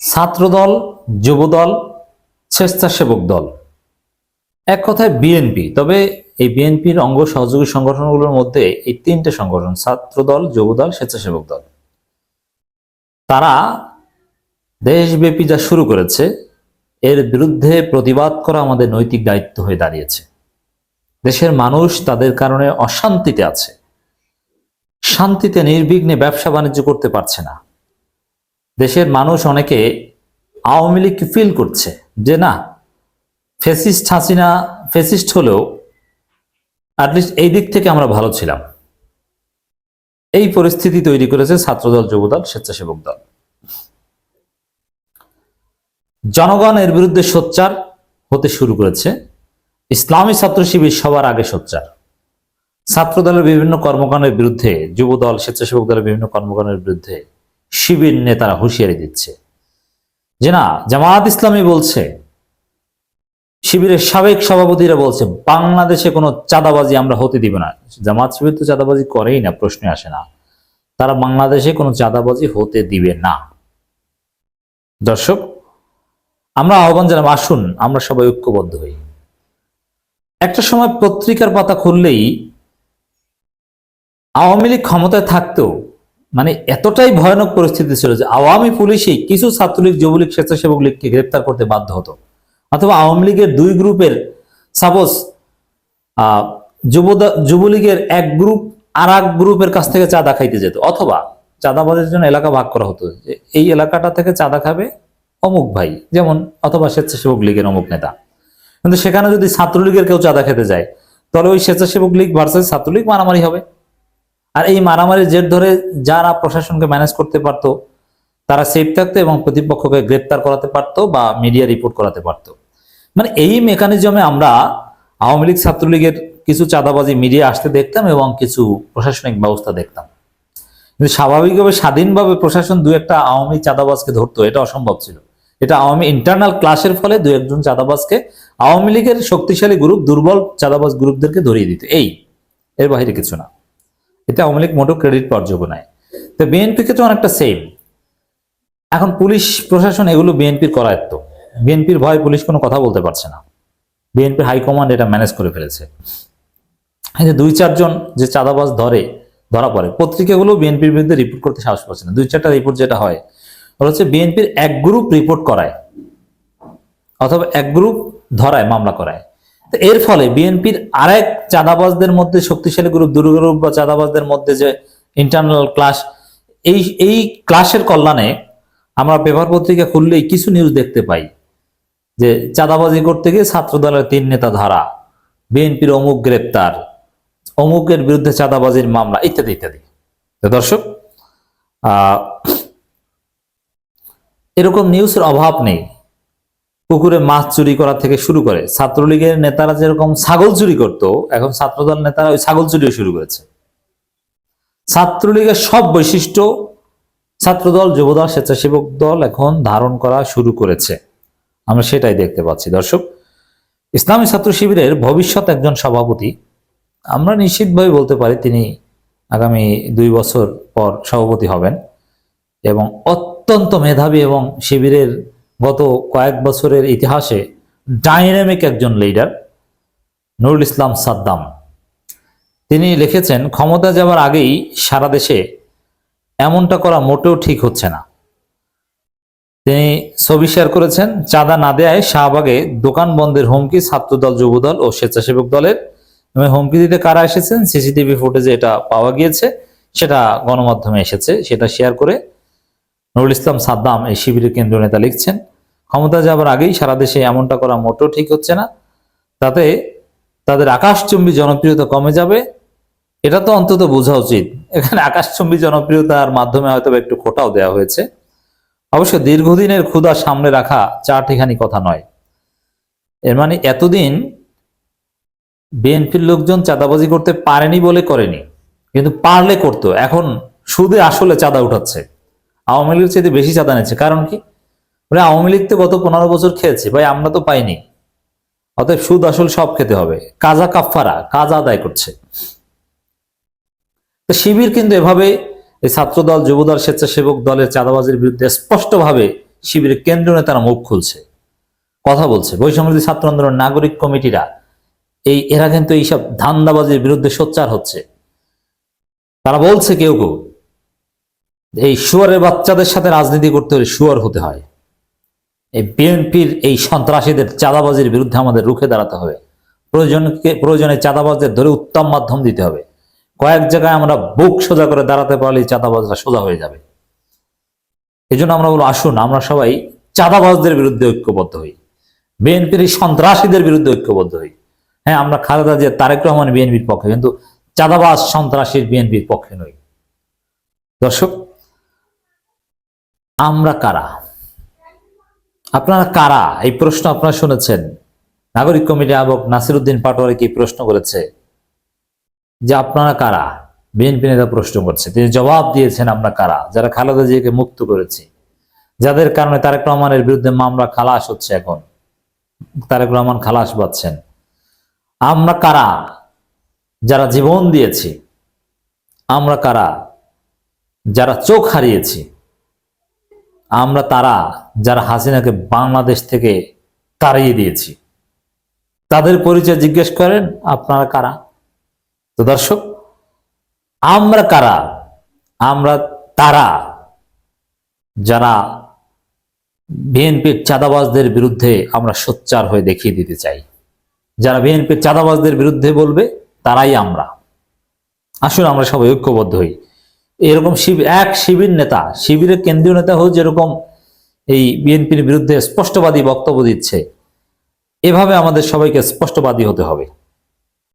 ছাত্রদল, যুবদল, স্বেচ্ছাসেবক দল। এক কথায় বিএনপি, তবে এই বিএনপির অঙ্গ সহযোগী সংগঠনগুলোর মধ্যে এই তিনটে সংগঠন, ছাত্রদল, যুবদল, স্বেচ্ছাসেবক দল। তারা দেশব্যাপী যা শুরু করেছে, এর বিরুদ্ধে প্রতিবাদ করা আমাদের নৈতিক দায়িত্ব হয়ে দাঁড়িয়েছে। দেশের মানুষ তাদের কারণে অশান্তিতে আছে। শান্তিতে নির্বিঘ্নে ব্যবসা বাণিজ্য করতে পারছে না। দেশের মানুষ অনেকে আওয়ামী লীগকে ফিল করছে যে না ফেসিস্ট হাসিনা ফেসিস্ট হলেও অ্যাটলিস্ট এই দিক থেকে আমরা ভালো ছিলাম। এই পরিস্থিতি তৈরি করেছে ছাত্রদল, যুবদল, স্বেচ্ছাসেবক দল। জনগণ এর বিরুদ্ধে সোচ্চার হতে শুরু করেছে। ইসলামী ছাত্র শিবির সবার আগে সোচ্চার। ছাত্রদলের বিভিন্ন কর্মকাণ্ডের বিরুদ্ধে, যুবদল, স্বেচ্ছাসেবক দলের বিভিন্ন কর্মকাণ্ডের বিরুদ্ধে শিবির নেতারা হুঁশিয়ারি দিচ্ছে। যে না, জামায়াত ইসলামী বলছে, শিবিরের সাবেক সভাপতিরা বলছে, বাংলাদেশে কোনো চাঁদাবাজি আমরা হতে দিব না। জামাত শিবির তো চাঁদাবাজি করেই না প্রশ্নে আসে না। তারা বাংলাদেশে কোনো চাঁদাবাজি হতে দিবে না। দর্শক, আমরা আহ্বান জানাব, আসুন, আমরা সবাই ঐক্যবদ্ধ হই। একটা সময় পত্রিকার পাতা খুললেই আওয়ামী লীগ ক্ষমতায় থাকতেও মানে এতটাই ভয়ানক পরিস্থিতি ছিল যে আওয়ামী পুলিশই কিছু ছাত্রলীগ, যুবলীগ, স্বেচ্ছাসেবক লীগকে গ্রেপ্তার করতে বাধ্য হতো। অথবা আওয়ামী লীগের দুই গ্রুপের সাপোজ যুবলীগের এক গ্রুপ আর এক গ্রুপের কাছ থেকে চাঁদা খাইতে যেত। অথবা চাঁদাবাজের জন্য এলাকা ভাগ করা হতো যে এই এলাকাটা থেকে চাঁদা খাবে অমুক ভাই, যেমন অথবা স্বেচ্ছাসেবক লীগের অমুক নেতা। কিন্তু সেখানে যদি ছাত্রলীগের কেউ চাঁদা খেতে যায়, তাহলে ওই স্বেচ্ছাসেবক লীগ ভার্সেস ছাত্রলীগ মারামারি হবে। আর এই মারামারির জের ধরে যারা প্রশাসনকে ম্যানেজ করতে পারতো, তারা সেফ থাকতো এবং প্রতিপক্ষকে গ্রেপ্তার করাতে পারতো বা মিডিয়া রিপোর্ট করাতে পারতো। মানে এই মেকানিজমে আমরা আওয়ামী লীগ ছাত্রলীগের কিছু চাঁদাবাজি মিডিয়া আসতে দেখতাম এবং কিছু প্রশাসনিক ব্যবস্থা দেখতাম। কিন্তু স্বাভাবিকভাবে, স্বাধীনভাবে প্রশাসন দু একটা আওয়ামী চাঁদাবাজকে ধরতো, এটা অসম্ভব ছিল। এটা আওয়ামী ইন্টারনাল ক্লাসের ফলে দু একজন চাঁদাবাজকে আওয়ামী লীগের শক্তিশালী গ্রুপ দুর্বল চাঁদাবাজ গ্রুপদেরকে ধরিয়ে দিত। এই, এর বাইরে কিছু না। এটা আওয়ামী লীগ মোটো ক্রেডিট পাওয়ার যোগ্য নয় তো বিএনপি ক্ষেত্রে অনেকটা সেম এখন পুলিশ প্রশাসন এগুলো বিএনপির করায়ত্ত। বিএনপির ভয় পুলিশ কোনো কথা বলতে পারছে না। বিএনপির হাইকমান্ড এটা ম্যানেজ করে ফেলেছে। এই যে দুই চারজন যে চাঁদাবাজ ধরে, ধরা পড়ে, পত্রিকাগুলো বিএনপির বিরুদ্ধে রিপোর্ট করতে সাহস পাচ্ছে না। দুই চারটা রিপোর্ট যেটা হয় ওটা হচ্ছে বিএনপির এক গ্রুপ রিপোর্ট করায়, অথবা এক গ্রুপ ধরায়, মামলা করায়। এর ফলে বিএনপির আরেক চাঁদাবাজদের মধ্যে, শক্তিশালী গ্রুপ দুর্গ গ্রুপ বা চাঁদাবাজদের মধ্যে যে ইন্টারনাল ক্লাস এই এই ক্লাসের কল্যাণে আমরা পেপার পত্রিকা খুললেই কিছু নিউজ দেখতে পাই যে চাঁদাবাজি করতে গিয়ে ছাত্র দলের তিন নেতা ধারা, বিএনপির অমুক গ্রেপ্তার, অমুকের বিরুদ্ধে চাঁদাবাজির মামলা, ইত্যাদি ইত্যাদি। দর্শক এরকম নিউজের অভাব নেই। পুকুরে মাছ চুরি করা থেকে শুরু করে ছাত্রলীগের নেতারা যেরকম ছাগল চুরি করতো, এখন ছাত্রদল নেতারা ওই ছাগল চুরিও শুরু করেছে। ছাত্রলীগের সব বৈশিষ্ট্য ছাত্রদল, যুবদল, স্বেচ্ছাসেবক দল এখন ধারণ করা শুরু করেছে। আমরা সেটাই দেখতে পাচ্ছি। দর্শক, ইসলামী ছাত্র শিবিরের ভবিষ্যৎ একজন সভাপতি, আমরা নিশ্চিতভাবে বলতে পারি তিনি আগামী দুই বছর পর সভাপতি হবেন এবং অত্যন্ত মেধাবী এবং শিবিরের গত কয়েক বছরের ইতিহাসে ডাইনামিক একজন লিডার নুরুল ইসলাম সাদ্দাম। তিনি লিখেছেন, ক্ষমতা যাওয়ার আগেই সারা দেশে এমনটা করা মোটেও ঠিক হচ্ছে না। তিনি ছবি শেয়ার করেছেন, চাঁদা না দেয় শাহবাগে দোকান বন্ধের হুমকি ছাত্রদল, যুবদল ও স্বেচ্ছাসেবক দলের। হুমকি দিতে কারা এসেছেন, সিসিটিভি ফুটেজে এটা পাওয়া গিয়েছে, সেটা গণমাধ্যমে এসেছে, সেটা শেয়ার করে নুরুল ইসলাম সাদ্দাম এই শিবিরের কেন্দ্রীয় নেতা লিখছেন। ক্ষমতা যাবার আগেই সারা দেশে এমনটা করা মোটেও ঠিক হচ্ছে না। তাতে তাদের আকাশচুম্বী জনপ্রিয়তা কমে যাবে, এটা তো অন্তত বোঝা উচিত। এখানে আকাশচুম্বী জনপ্রিয়তার মাধ্যমে হয়তো একটু খোটাও দেওয়া হয়েছে। অবশ্য দীর্ঘদিনের ক্ষুধা সামনে রাখা চারটিখানি কথা নয়। এর মানে এতদিন বিএনপির লোকজন চাঁদাবাজি করতে পারেনি বলে করেনি, কিন্তু পারলে করতো। এখন সুদে আসলে চাঁদা উঠাচ্ছে। আওয়ামী লীগের চেয়ে বেশি চাঁদা নিচ্ছে। কারণ কি? মানে আওয়ামী লীগ তো গত পনেরো বছর খেয়েছে, ভাই আমরা তো পাইনি। অতএব সুদ আসল সব খেতে হবে। কাজা কাফারা কাজা আদায় করছে। তো শিবির কিন্তু এভাবে এই ছাত্রদল, যুবদল, স্বেচ্ছাসেবক দলের চাঁদাবাজির বিরুদ্ধে স্পষ্টভাবে শিবিরের কেন্দ্রীয় নেতারা মুখ খুলছে। কথা বলছে। বৈষম্যবিরোধী ছাত্র আন্দোলন নাগরিক কমিটিরা এই, এরা কিন্তু এইসব ধান্দাবাজির বিরুদ্ধে সোচ্চার হচ্ছে। তারা বলছে কেউ কেউ, এই শুয়ারের বাচ্চাদের সাথে রাজনীতি করতে হলে শুয়ার হতে হয়। এই বিএনপির এই সন্ত্রাসীদের চাঁদাবাজির বিরুদ্ধে আমাদের রুখে দাঁড়াতে হবে। প্রয়োজনকে, প্রয়োজনে চাঁদাবাজদের ধরে উত্তম মাধ্যম দিতে হবে। কয়েক জায়গায় আমরা বুক সোজা করে দাঁড়াতে পারলে চাঁদাবাজরা সোজা হয়ে যাবে। এই জন্য আমরা বলব, আসুন, আমরা সবাই চাঁদাবাজদের বিরুদ্ধে ঐক্যবদ্ধ হই। বিএনপির এই সন্ত্রাসীদের বিরুদ্ধে ঐক্যবদ্ধ হই। হ্যাঁ আমরা খালেদা যে তারেক রহমান বিএনপির পক্ষে, কিন্তু চাঁদাবাজ সন্ত্রাসীর বিএনপির পক্ষে নই। দর্শক, আমরা কারা? আপনারা কারা? এই প্রশ্ন আপনারা শুনেছেন। নাগরিক কমিটি আবক নাসিরুদ্দিন পাটোয়ারি কি প্রশ্ন করেছে যে আপনারা কারা? বিএনপি নেতা প্রশ্ন করছে। তিনি জবাব দিয়েছেন, আমরা কারা? যারা খালেদা জিয়াকে মুক্ত করেছি। যাদের কারণে তারেক রহমানের বিরুদ্ধে মামলা খালাস হচ্ছে এখন। তারেক রহমান খালাস পাচ্ছেন। আমরা কারা? যারা জীবন দিয়েছি। আমরা কারা? যারা চোখ হারিয়েছি। আমরা তারা, যারা হাসিনাকে বাংলাদেশ থেকে তাড়িয়ে দিয়েছি। তাদের পরিচয় জিজ্ঞেস করেন, আপনারা কারা? তো দর্শক, আমরা কারা? আমরা তারা, যারা বিএনপির চাঁদাবাজদের বিরুদ্ধে আমরা সোচ্চার হয়ে দেখিয়ে দিতে চাই। যারা বিএনপির চাঁদাবাজদের বিরুদ্ধে বলবে, তারাই আমরা। আসুন আমরা সবাই ঐক্যবদ্ধ হই। এরকম এক শিবির নেতা, শিবিরের কেন্দ্রীয় নেতা হোক যেরকম এই বিএনপির বিরুদ্ধে স্পষ্টবাদী বক্তব্য দিচ্ছে, এভাবে আমাদের সবাইকে স্পষ্টবাদী হতে হবে।